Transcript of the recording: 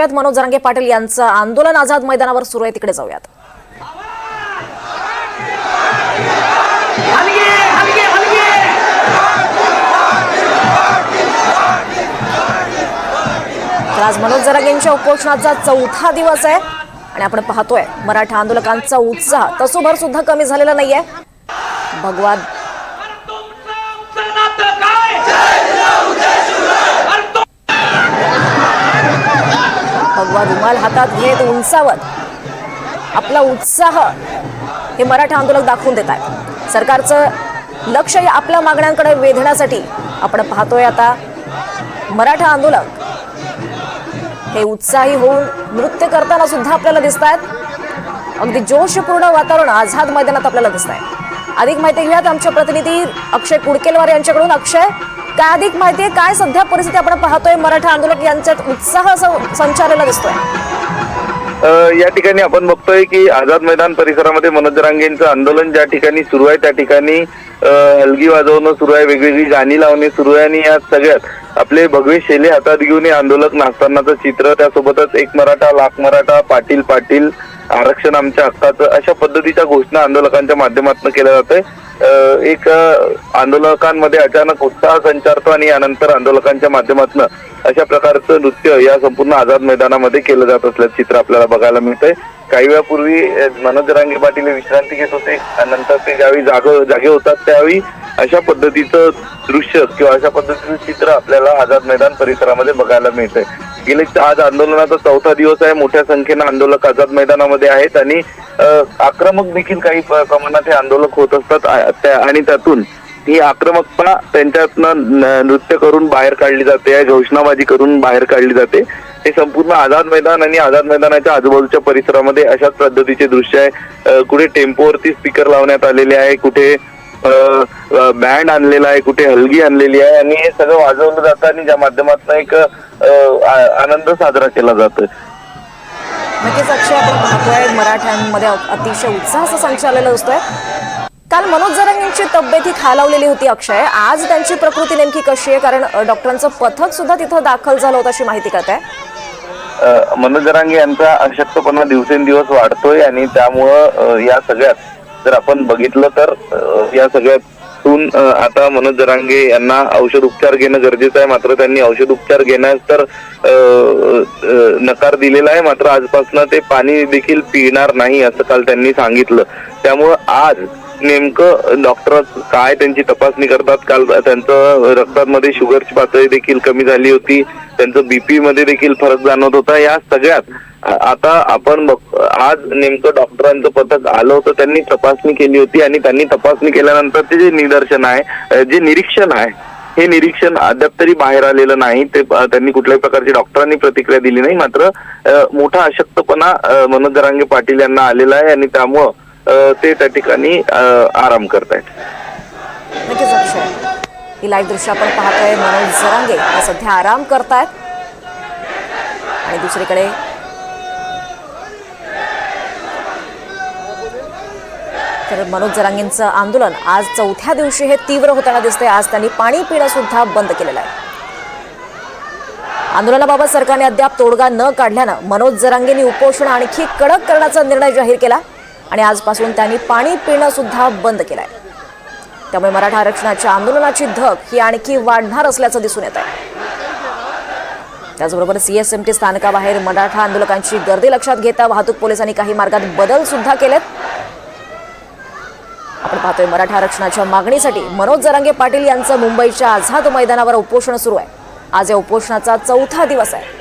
जाऊयात. मनोज जरांगे पाटील यांचं आंदोलन आझाद मैदानावर सुरू आहे. तिकडे जाऊयात. आज मनोज जरांगेंच्या उपोषणाचा चौथा दिवस आहे. आणि आपण पाहतोय मराठा आंदोलकांचा उत्साह तसोभर सुद्धा कमी झालेला नाहीये. भगवान ढाल हातात घेत उंचावत आपला उत्साह हे मराठा आंदोलक दाखवून देत आहेत. सरकारचं लक्ष या आपल्या मागण्यांकडे वेधण्यासाठी आपण पाहतोय आता. मराठा आंदोलक हे उत्साही होऊन नृत्य करताना सुद्धा आपल्याला दिसत आहेत. अगदी जोशपूर्ण वातावरण आझाद मैदानात आपल्याला दिसत आहे. अधिक माहिती घेऊयात आमच्या प्रतिनिधी अक्षय कुडकेलवार यांच्याकडून. अक्षय काय अधिक माहिती आहे. काय सध्या परिस्थिती आपण पाहतोय? मराठा आंदोलक यांच्यात उत्साह संचारलेला दिसतोय. या ठिकाणी आपण बघतोय की आझाद मैदान परिसरामध्ये मनोज रांगेंचं आंदोलन ज्या ठिकाणी सुरू आहे त्या ठिकाणी हलगी वाजवणं सुरू आहे वेगवेगळी गाणी लावणे सुरू आहे आणि या सगळ्यात आपले भगवे शेले हातात घेऊन हे आंदोलक नाचतानाचं चित्र त्यासोबतच एक मराठा लाख मराठा पाटील पाटील आरक्षण आमच्या हक्काचं अशा पद्धतीच्या घोषणा आंदोलकांच्या माध्यमातून केल्या जाते आहे एक आंदोलकांमध्ये अचानक उत्साह संचारतो आणि यानंतर आंदोलकांच्या माध्यमातून अशा प्रकारचं नृत्य या संपूर्ण आझाद मैदानामध्ये केलं जात असल्याचं चित्र आपल्याला बघायला मिळतंय. काही वेळापूर्वी मनोज रांगे पाटील विश्रांती घेत होते आणि नंतर ते ज्यावेळी जाग जागे होतात त्यावेळी अशा पद्धतीचं दृश्य किंवा अशा पद्धतीचं चित्र आपल्याला आझाद मैदान परिसरामध्ये बघायला मिळतंय. गेले आज आंदोलनाचा चौथा दिवस आहे. मोठ्या संख्येनं आंदोलक आझाद मैदानामध्ये आहेत आणि आक्रमक देखील काही प्रमाणात हे आंदोलक होत असतात. आणि त्यातून ही आक्रमकता त्यांच्यातनं नृत्य करून बाहेर काढली जाते. घोषणाबाजी करून बाहेर काढली जाते. हे संपूर्ण आझाद मैदान आणि आझाद मैदानाच्या आजूबाजूच्या परिसरामध्ये अशाच पद्धतीचे दृश्य आहे. कुठे टेम्पोवरती स्पीकर लावण्यात आलेले आहे. कुठे बँड आणलेला आहे कुठे हलगी आणलेली आहे आणि हे सगळं वाजवलं जातं आणि ज्या माध्यमातून एक आनंद साजरा केला जातोय. नक्कीच अक्षय आपण पाहतोय मराठ्यांमध्ये अतिशय उत्साह असं संचारलेलं दिसतोय काल मनोज जरांग यांची तब्येत ही खालावलेली होती अक्षय. आज त्यांची प्रकृती नेमकी कशी आहे? कारण डॉक्टरांचं पथक सुद्धा तिथं दाखल झालं होतं अशी माहिती कळत. आहे मनोज जरांगे यांचा अशक्तपणा दिवसेंदिवस वाढतोय आणि त्यामुळं या सगळ्यात जर आपण बघितलं तर या सगळ्यातून आता मनोज जरांगे यांना औषध उपचार घेणं गरजेचं आहे. मात्र त्यांनी औषध उपचार घेण्यास तर नकार दिलेला आहे. मात्र आजपासून ते पाणी देखील पिणार नाही असं काल त्यांनी सांगितलं. त्यामुळं आज नेमकं डॉक्टर काय त्यांची तपासणी करतात? काल त्यांचं रक्तामध्ये शुगरची पातळी देखील कमी झाली होती. त्यांचं बीपी मध्ये देखील फरक जाणवत होता. या सगळ्यात आता आपण आज नेमकं डॉक्टरांचं पथक आलं होतं त्यांनी तपासणी केली होती आणि त्यांनी तपासणी केल्यानंतर ते जे निदर्शन आहे जे निरीक्षण आहे हे निरीक्षण अद्याप तरी बाहेर आलेलं नाही. ते त्यांनी कुठल्याही प्रकारची डॉक्टरांनी प्रतिक्रिया दिली नाही. मात्र मोठा अशक्तपणा मनोज दरांगे पाटील यांना आलेला आहे आणि त्यामुळं ते त्या ठिकाणी आराम करत आहेत ही लाईव्ह दृश्य आपण पाहतोय. मनोज जरांगे हे सध्या आराम करतायत. आणि दुसरीकडे तर मनोज जरांगेंचं आंदोलन आज चौथ्या दिवशी हे तीव्र होताना दिसतंय. आज त्यांनी पाणी पिणं सुद्धा बंद केलेलं आहे. आंदोलनाबाबत सरकारने अद्याप तोडगा न काढल्यानं मनोज जरांगेंनी उपोषण आणखी कडक करण्याचा निर्णय जाहीर केला. आणि आजपासून त्यांनी पाणी पिणं सुद्धा बंद आहे त्यामुळे मराठा आरक्षणाच्या आंदोलनाची धग ही आणखी वाढणार असल्याचं दिसून येत आहे त्याचबरोबर सीएसएमटी स्थानकाबाहेर मराठा आंदोलकांची गर्दी लक्षात घेता वाहतूक पोलिसांनी काही मार्गात बदल सुद्धा केलेत. आपण पाहतोय मराठा आरक्षणाच्या मागणीसाठी मनोज जरांगे पाटील यांचं मुंबईच्या आझाद मैदानावर उपोषण सुरू आहे. आज या उपोषणाचा चौथा दिवस आहे.